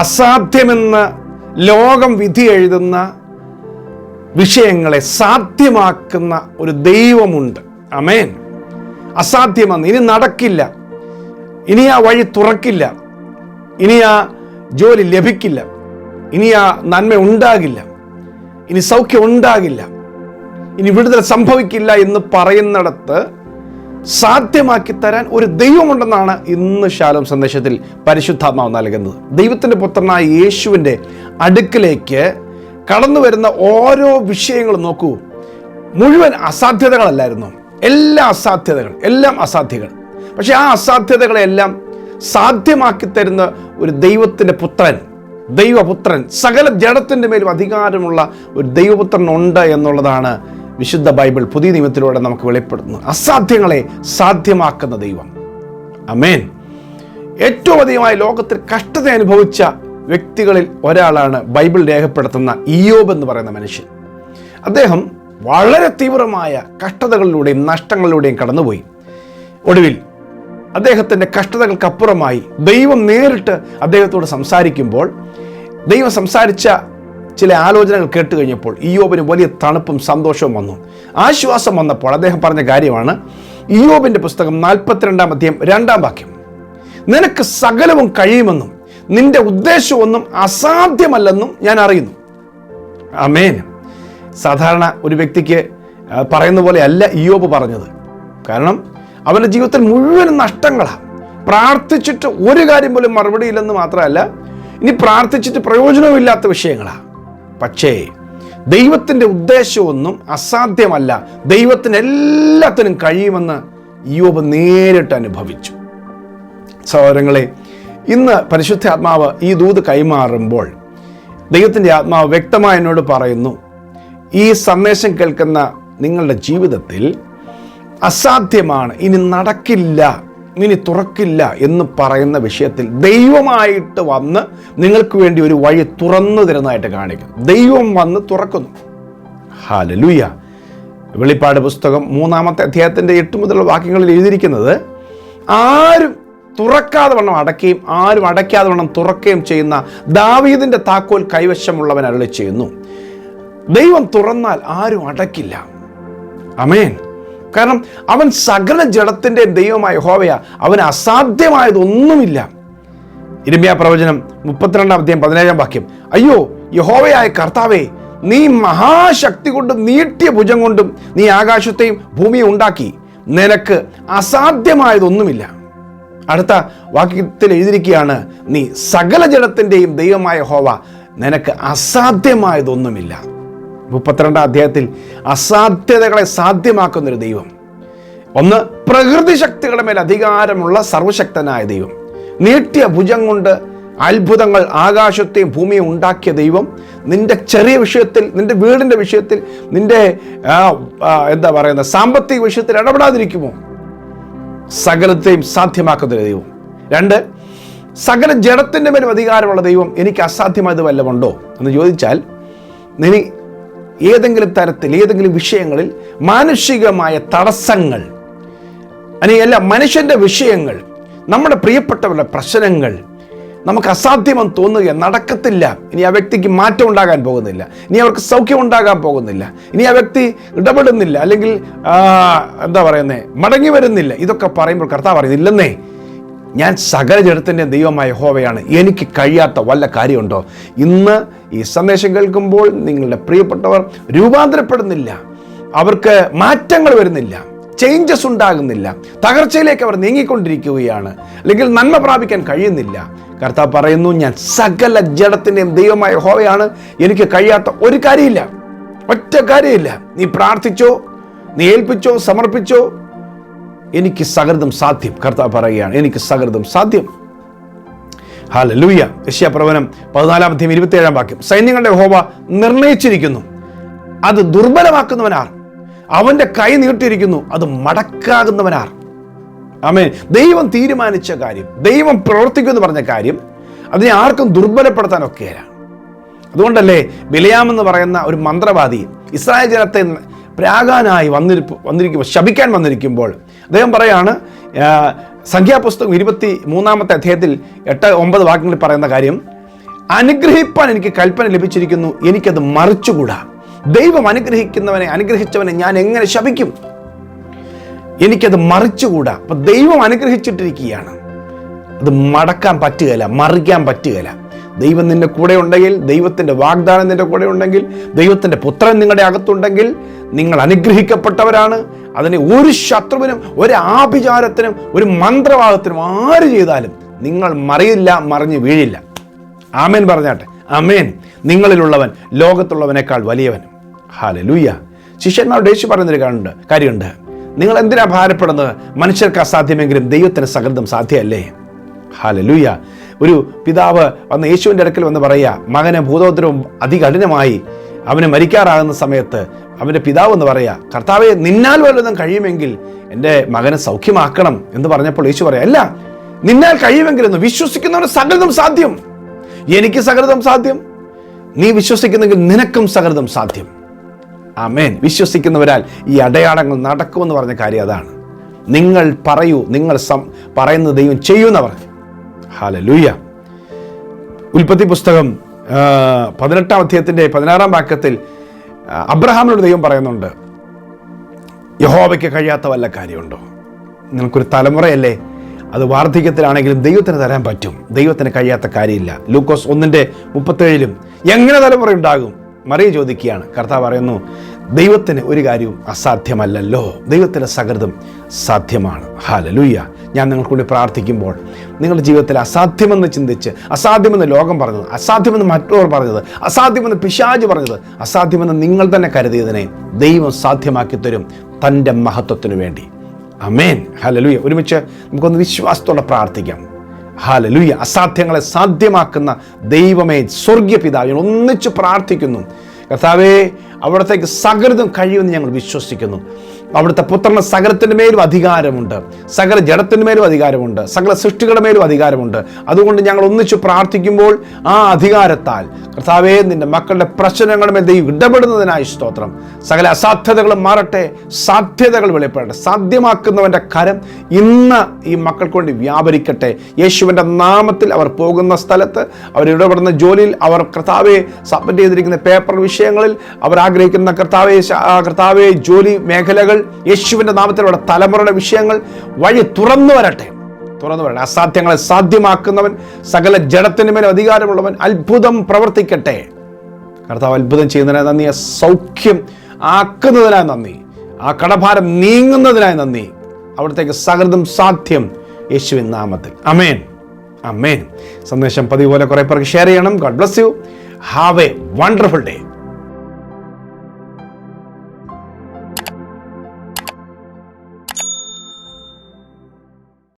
അസാധ്യമെന്ന് ലോകം വിധി എഴുതുന്ന വിഷയങ്ങളെ സാധ്യമാക്കുന്ന ഒരു ദൈവമുണ്ട്. അമേൻ അസാധ്യമാണ് ഇനി നടക്കില്ല. ഇനി ആ വഴി തുറക്കില്ല. ഇനി ആ ജോലി ലഭിക്കില്ല. ഇനി ആ നന്മ ഉണ്ടാകില്ല. ഇനി സൗഖ്യം ഉണ്ടാകില്ല. ഇനി വിടുതൽ സംഭവിക്കില്ല എന്ന് പറയുന്നിടത്ത് സാധ്യമാക്കി തരാൻ ഒരു ദൈവമുണ്ടെന്നാണ് ഇന്ന് ശാലം സന്ദേശത്തിൽ പരിശുദ്ധാത്മാവ് നൽകുന്നത്. ദൈവത്തിന്റെ പുത്രനായ യേശുവിന്റെ അടുക്കിലേക്ക് കടന്നു വരുന്ന ഓരോ വിഷയങ്ങളും നോക്കൂ. മുഴുവൻ അസാധ്യതകളല്ലായിരുന്നു. എല്ലാ അസാധ്യതകൾ എല്ലാം അസാധ്യകൾ. പക്ഷേ ആ അസാധ്യതകളെല്ലാം സാധ്യമാക്കി തരുന്ന ഒരു ദൈവത്തിന്റെ പുത്രൻ ദൈവപുത്രൻ സകല ജഡത്തിന്റെ മേലും അധികാരമുള്ള ഒരു ദൈവപുത്രൻ ഉണ്ട് എന്നുള്ളതാണ് വിശുദ്ധ ബൈബിൾ പുതിയ നിയമത്തിലൂടെ നമുക്ക് വെളിപ്പെടുന്നു അസാധ്യങ്ങളെ സാധ്യമാക്കുന്ന ദൈവം. അമേൻ ഏറ്റവും അധികമായി ലോകത്തിൽ കഷ്ടത അനുഭവിച്ച വ്യക്തികളിൽ ഒരാളാണ് ബൈബിൾ രേഖപ്പെടുത്തുന്ന ഇയോബ് എന്ന് പറയുന്ന മനുഷ്യൻ. അദ്ദേഹം വളരെ തീവ്രമായ കഷ്ടതകളിലൂടെയും നഷ്ടങ്ങളിലൂടെയും കടന്നുപോയി. ഒടുവിൽ അദ്ദേഹത്തിന്റെ കഷ്ടതകൾക്കപ്പുറമായി ദൈവം നേരിട്ട് അദ്ദേഹത്തോട് സംസാരിക്കുമ്പോൾ ദൈവം സംസാരിച്ച ചില ആലോചനകൾ കേട്ട് കഴിഞ്ഞപ്പോൾ ഇയോബിന് വലിയ തണുപ്പും സന്തോഷവും വന്നു. ആശ്വാസം വന്നപ്പോൾ അദ്ദേഹം പറഞ്ഞ കാര്യമാണ് ഇയോബിന്റെ പുസ്തകം നാൽപ്പത്തിരണ്ടാം അധ്യയം രണ്ടാം വാക്യം. നിനക്ക് സകലവും കഴിയുമെന്നും നിന്റെ ഉദ്ദേശമൊന്നും അസാധ്യമല്ലെന്നും ഞാൻ അറിയുന്നു. അമേൻ സാധാരണ ഒരു വ്യക്തിക്ക് പറയുന്ന പോലെ അല്ല ഇയോബ് പറഞ്ഞത്. കാരണം അവന്റെ ജീവിതത്തിൽ മുഴുവൻ നഷ്ടങ്ങളാണ് പ്രാർത്ഥിച്ചിട്ട് ഒരു കാര്യം പോലും മറുപടിയില്ലെന്ന് മാത്രമല്ല ഇനി പ്രാർത്ഥിച്ചിട്ട് പ്രയോജനമില്ലാത്ത വിഷയങ്ങളാണ് പക്ഷേ ദൈവത്തിന്റെ ഉദ്ദേശമൊന്നും അസാധ്യമല്ല. ദൈവത്തിന് എല്ലാത്തിനും കഴിയുമെന്ന് യോബ് നേരിട്ട് അനുഭവിച്ചു. സഹോദരങ്ങളെ ഇന്ന് പരിശുദ്ധ ആത്മാവ് ഈ ദൂത് കൈമാറുമ്പോൾ ദൈവത്തിന്റെ ആത്മാവ് വ്യക്തമായി എന്നോട് പറയുന്നു ഈ സന്ദേശം കേൾക്കുന്ന നിങ്ങളുടെ ജീവിതത്തിൽ അസാധ്യമാണ് ഇനി നടക്കില്ല. ഇനി തുറക്കില്ല എന്ന് പറയുന്ന വിഷയത്തിൽ ദൈവമായിട്ട് വന്ന് നിങ്ങൾക്ക് വേണ്ടി ഒരു വഴി തുറന്നു തരുന്നതായിട്ട് കാണിക്കുന്നു. ദൈവം വന്ന് തുറക്കുന്നു. ഹാലലുയ വെളിപ്പാട് പുസ്തകം മൂന്നാമത്തെ അധ്യായത്തിന്റെ എട്ട് മുതലുള്ള വാക്യങ്ങളിൽ എഴുതിയിരിക്കുന്നത് ആരും തുറക്കാതെ വണ്ണം അടയ്ക്കുകയും ആരും അടയ്ക്കാതെ വണ്ണം തുറക്കുകയും ചെയ്യുന്ന ദാവീദിന്റെ താക്കോൽ കൈവശമുള്ളവൻ അരളി ചെയ്യുന്നു. ദൈവം തുറന്നാൽ ആരും അടയ്ക്കില്ല. അമേൻ കാരണം അവൻ സകല ജഡത്തിന്റെ ദൈവമായ ഹോവയ അവന് അസാധ്യമായതൊന്നുമില്ല. ഇരമ്യ പ്രവചനം മുപ്പത്തിരണ്ടാം അധ്യായം പതിനേഴാം വാക്യം. അയ്യോ യഹോവയായ കർത്താവേ നീ മഹാശക്തി കൊണ്ടും നീട്ടിയ ഭുജം കൊണ്ടും നീ ആകാശത്തെയും ഭൂമിയും ഉണ്ടാക്കി. നിനക്ക് അസാധ്യമായതൊന്നുമില്ല. അടുത്ത വാക്യത്തിൽ എഴുതിയിരിക്കുകയാണ് നീ സകല ജലത്തിന്റെയും ദൈവമായ ഹോവ നിനക്ക് അസാധ്യമായതൊന്നുമില്ല. മുപ്പത്തിരണ്ടാം അധ്യായത്തിൽ അസാധ്യതകളെ സാധ്യമാക്കുന്നൊരു ദൈവം. ഒന്ന് പ്രകൃതി ശക്തികളുടെ മേൽ അധികാരമുള്ള സർവശക്തനായ ദൈവം. നീട്ടിയ ഭുജം കൊണ്ട് അത്ഭുതങ്ങൾ ആകാശത്തെയും ഭൂമിയും ഉണ്ടാക്കിയ ദൈവം. നിന്റെ ചെറിയ വിഷയത്തിൽ നിന്റെ വീടിന്റെ വിഷയത്തിൽ നിന്റെ എന്താ പറയുന്ന സാമ്പത്തിക വിഷയത്തിൽ ഇടപെടാതിരിക്കുമോ? സകലത്തെയും സാധ്യമാക്കുന്ന ദൈവം. രണ്ട് സകല ജഡത്തിന്റെ മേലും അധികാരമുള്ള ദൈവം എനിക്ക് അസാധ്യമായത് വല്ലതുണ്ടോ എന്ന് ചോദിച്ചാൽ ഇനി ഏതെങ്കിലും തരത്തിൽ ഏതെങ്കിലും വിഷയങ്ങളിൽ മാനുഷികമായ തടസ്സങ്ങൾ അല്ലെങ്കിൽ അല്ല മനുഷ്യന്റെ വിഷയങ്ങൾ നമ്മുടെ പ്രിയപ്പെട്ടവരുടെ പ്രശ്നങ്ങൾ നമുക്ക് അസാധ്യമെന്ന് തോന്നുക നടക്കത്തില്ല. ഇനി ആ വ്യക്തിക്ക് മാറ്റം ഉണ്ടാകാൻ പോകുന്നില്ല. ഇനി അവർക്ക് സൗഖ്യം ഉണ്ടാകാൻ പോകുന്നില്ല. ഇനി ആ വ്യക്തി ഇടപെടുന്നില്ല. അല്ലെങ്കിൽ എന്താ പറയുന്നത് മടങ്ങി വരുന്നില്ല. ഇതൊക്കെ പറയുമ്പോൾ കർത്താവ് പറയുന്നത് ഇല്ലെന്നേ ഞാൻ സകല ജഡത്തിന്റെ ദൈവമായ ഹോവയാണ് എനിക്ക് കഴിയാത്ത വല്ല കാര്യമുണ്ടോ? ഇന്ന് ഈ സന്ദേശം കേൾക്കുമ്പോൾ നിങ്ങളുടെ പ്രിയപ്പെട്ടവർ രൂപാന്തരപ്പെടുന്നില്ല. അവർക്ക് മാറ്റങ്ങൾ വരുന്നില്ല. ചേഞ്ചസ് ഉണ്ടാകുന്നില്ല. തകർച്ചയിലേക്ക് അവർ നീങ്ങിക്കൊണ്ടിരിക്കുകയാണ്. അല്ലെങ്കിൽ നന്മ പ്രാപിക്കാൻ കഴിയുന്നില്ല. കർത്താവ് പറയുന്നു ഞാൻ സകല ജഡത്തിന്റെയും ദൈവമായ ഹോവയാണ് എനിക്ക് കഴിയാത്ത ഒരു കാര്യമില്ല. ഒറ്റ കാര്യമില്ല. നീ പ്രാർത്ഥിച്ചോ? നീ ഏൽപ്പിച്ചോ? സമർപ്പിച്ചോ? എനിക്ക് സകൃതം സാധ്യം. കർത്താവ് പറയുകയാണ് എനിക്ക് സകൃതം സാധ്യം. ഹാല ലൂയ യശ്യാപ്രവനം പതിനാലാം അധ്യയം ഇരുപത്തിയേഴാം വാക്യം. സൈന്യങ്ങളുടെ ഹോവ നിർണയിച്ചിരിക്കുന്നു. അത് ദുർബലമാക്കുന്നവനാർ. അവന്റെ കൈ നീട്ടിയിരിക്കുന്നു അത് മടക്കാകുന്നവനാർ. ആമേൻ. ദൈവം തീരുമാനിച്ച കാര്യം ദൈവം പ്രവർത്തിക്കുമെന്ന് പറഞ്ഞ കാര്യം അതിനെ ആർക്കും ദുർബലപ്പെടുത്താനൊക്കെയല്ല. അതുകൊണ്ടല്ലേ ബിലയാമെന്ന് പറയുന്ന ഒരു മന്ത്രവാദി ഇസ്രായേൽ ജനത്തെ പ്രാകാനായി വന്നിരിപ്പ് വന്നിരിക്കുമ്പോൾ ശപിക്കാൻ വന്നിരിക്കുമ്പോൾ അദ്ദേഹം പറയാണ് സംഖ്യാപുസ്തകം ഇരുപത്തി മൂന്നാമത്തെ അധ്യായത്തിൽ എട്ട് ഒമ്പത് വാക്യങ്ങളിൽ പറയുന്ന കാര്യം അനുഗ്രഹിപ്പാൻ എനിക്ക് കൽപ്പന ലഭിച്ചിരിക്കുന്നു എനിക്കത് മറിച്ചുകൂടാ. ദൈവം അനുഗ്രഹിക്കുന്നവനെ അനുഗ്രഹിച്ചവനെ ഞാൻ എങ്ങനെ ശപിക്കും? എനിക്കത് മറിച്ചുകൂടാ. അപ്പൊ ദൈവം അനുഗ്രഹിച്ചിട്ടിരിക്കുകയാണ്. അത് മടക്കാൻ പറ്റുകയില്ല മറിക്കാൻ പറ്റുകയില്ല. ദൈവം നിന്റെ കൂടെ ഉണ്ടെങ്കിൽ ദൈവത്തിന്റെ വാഗ്ദാനം നിന്റെ കൂടെ ഉണ്ടെങ്കിൽ ദൈവത്തിന്റെ പുത്രൻ നിങ്ങളുടെ അകത്തുണ്ടെങ്കിൽ നിങ്ങൾ അനുഗ്രഹിക്കപ്പെട്ടവരാണ്. അതിനെ ഒരു ശത്രുവിനും ഒരു ആഭിചാരത്തിനും ഒരു മന്ത്രവാദത്തിനും ആര് ചെയ്താലും നിങ്ങൾ മറിയില്ല മറിഞ്ഞ് വീഴില്ല. ആമേൻ പറഞ്ഞാട്ടെ. അമേൻ നിങ്ങളിലുള്ളവൻ ലോകത്തുള്ളവനേക്കാൾ വലിയവൻ ലൂയ്യ ശിഷ്യന്മാരുടെ യേശു പറയുന്നൊരു കാര്യമുണ്ട് കാര്യമുണ്ട്. നിങ്ങൾ എന്തിനാ ഭാരപ്പെടുന്നത്? മനുഷ്യർക്ക് അസാധ്യമെങ്കിലും ദൈവത്തിന് സകൃതം സാധ്യമല്ലേ? ഹാലലൂയ ഒരു പിതാവ് വന്ന് യേശുവിന്റെ അടുക്കൽ വന്ന് പറയുക മകന് ഭൂതോദ്രവും അതികഠിനമായി അവന് മരിക്കാറാകുന്ന സമയത്ത് അവന്റെ പിതാവ് എന്ന് പറയുക കർത്താവെ നിന്നാൽ വല്ലതും കഴിയുമെങ്കിൽ എന്റെ മകനെ സൗഖ്യമാക്കണം എന്ന് പറഞ്ഞപ്പോൾ യേശു പറയാം അല്ല നിന്നാൽ കഴിയുമെങ്കിലെന്ന് വിശ്വസിക്കുന്നവന് സകൃതം സാധ്യം. എനിക്ക് സകൃതം സാധ്യം? നീ വിശ്വസിക്കുന്നെങ്കിൽ നിനക്കും സകൃതം സാധ്യം. ആമേൻ. വിശ്വസിക്കുന്നവരാൽ ഈ അടയാളങ്ങൾ നടക്കുമെന്ന് പറഞ്ഞ കാര്യം അതാണ്. നിങ്ങൾ പറയൂ നിങ്ങൾ സം പറയുന്ന ദൈവം ചെയ്യുമെന്ന് പറഞ്ഞു ഹാലലൂയ ഉൽപ്പത്തി പുസ്തകം പതിനെട്ടാം അധ്യായത്തിന്റെ പതിനാറാം വാക്യത്തിൽ അബ്രഹാമിനോട് ദൈവം പറയുന്നുണ്ട് യഹോബയ്ക്ക് കഴിയാത്ത വല്ല കാര്യമുണ്ടോ? നിങ്ങൾക്കൊരു തലമുറയല്ലേ അത് വാർദ്ധക്യത്തിലാണെങ്കിലും ദൈവത്തിന് തരാൻ പറ്റും. ദൈവത്തിന് കഴിയാത്ത കാര്യമില്ല. ലൂക്കോസ് ഒന്നിന്റെ മുപ്പത്തേഴിലും എങ്ങനെ തലമുറ ഉണ്ടാകും മറിയ ചോദിക്കുകയാണ്. കർത്താവ് പറയുന്നു ദൈവത്തിന് ഒരു കാര്യവും അസാധ്യമല്ലല്ലോ. ദൈവത്തിന്റെ സകൃതം സാധ്യമാണ്. ഹാലലൂയ്യ ഞാൻ നിങ്ങൾക്ക് വേണ്ടി പ്രാർത്ഥിക്കുമ്പോൾ നിങ്ങളുടെ ജീവിതത്തിൽ അസാധ്യമെന്ന് ചിന്തിച്ച് അസാധ്യമെന്ന് ലോകം പറഞ്ഞത് അസാധ്യമെന്ന് മറ്റുള്ളവർ പറഞ്ഞത് അസാധ്യമെന്ന് പിശാജ് പറഞ്ഞത് അസാധ്യമെന്ന് നിങ്ങൾ തന്നെ കരുതിയതിനെ ദൈവം സാധ്യമാക്കി തരും തന്റെ മഹത്വത്തിനു വേണ്ടി. അമേൻ ഹലലുയ ഒരുമിച്ച് നമുക്കൊന്ന് വിശ്വാസത്തോടെ പ്രാർത്ഥിക്കാം. ഹാലലുയ അസാധ്യങ്ങളെ സാധ്യമാക്കുന്ന ദൈവമേ സ്വർഗീയ പിതാവിനെ ഒന്നിച്ച് പ്രാർത്ഥിക്കുന്നു. കർത്താവേ അവിടത്തേക്ക് സകൃതം കഴിയുമെന്ന് ഞങ്ങൾ വിശ്വസിക്കുന്നു. അവിടുത്തെ പുത്രന് സകലത്തിന്റെ മേലും അധികാരമുണ്ട്. സകല ജഡത്തിന്റെ മേലും അധികാരമുണ്ട്. സകല സൃഷ്ടികളുടെ മേലും അധികാരമുണ്ട്. അതുകൊണ്ട് ഞങ്ങൾ ഒന്നിച്ച് പ്രാർത്ഥിക്കുമ്പോൾ ആ അധികാരത്താൽ കർത്താവേ നിന്റെ മക്കളുടെ പ്രശ്നങ്ങളുടെ മേൽ ദൈവം ഇടപെടുന്നതിനായി സ്തോത്രം. സകല അസാധ്യതകളും മാറട്ടെ. സാധ്യതകൾ വെളിപ്പെടട്ടെ. സാധ്യമാക്കുന്നവന്റെ കരം ഇന്ന് ഈ മക്കൾക്ക് വേണ്ടി വ്യാപരിക്കട്ടെ. യേശുവിന്റെ നാമത്തിൽ അവർ പോകുന്ന സ്ഥലത്ത് അവർ ഇടപെടുന്ന ജോലിയിൽ അവർ കർത്താവെ സബ്മിറ്റ് ചെയ്തിരിക്കുന്ന പേപ്പർ വിഷയങ്ങളിൽ അവർ ആഗ്രഹിക്കുന്ന കർത്താവെ കർത്താവെ ജോലി മേഖലകൾ യേശുവിന്റെ നാമത്തിലുള്ള തലമുറയുടെ വിഷയങ്ങൾ വഴി തുറന്നു വരട്ടെ. തുറന്നു വരട്ടെ. അസാധ്യങ്ങളെ സാധ്യമാക്കുന്നവൻ സകല ജഡത്തിന് മേലും അധികാരമുള്ളവൻ അത്ഭുതം പ്രവർത്തിക്കട്ടെ. കർത്താവ് അത്ഭുതം ചെയ്യുന്നതിനായി നന്ദി. ആ സൗഖ്യം ആക്കുന്നതിനായി നന്ദി. ആ കടഭാരം നീങ്ങുന്നതിനായി നന്ദി. അവിടത്തേക്ക് സകൃതം സാധ്യം യേശുവിൻ നാമത്തിൽ. അമേൻ അമേൻ സന്ദേശം പതിവ് പോലെ കുറേ പേർക്ക് ഷെയർ ചെയ്യണം. God bless you have a wonderful day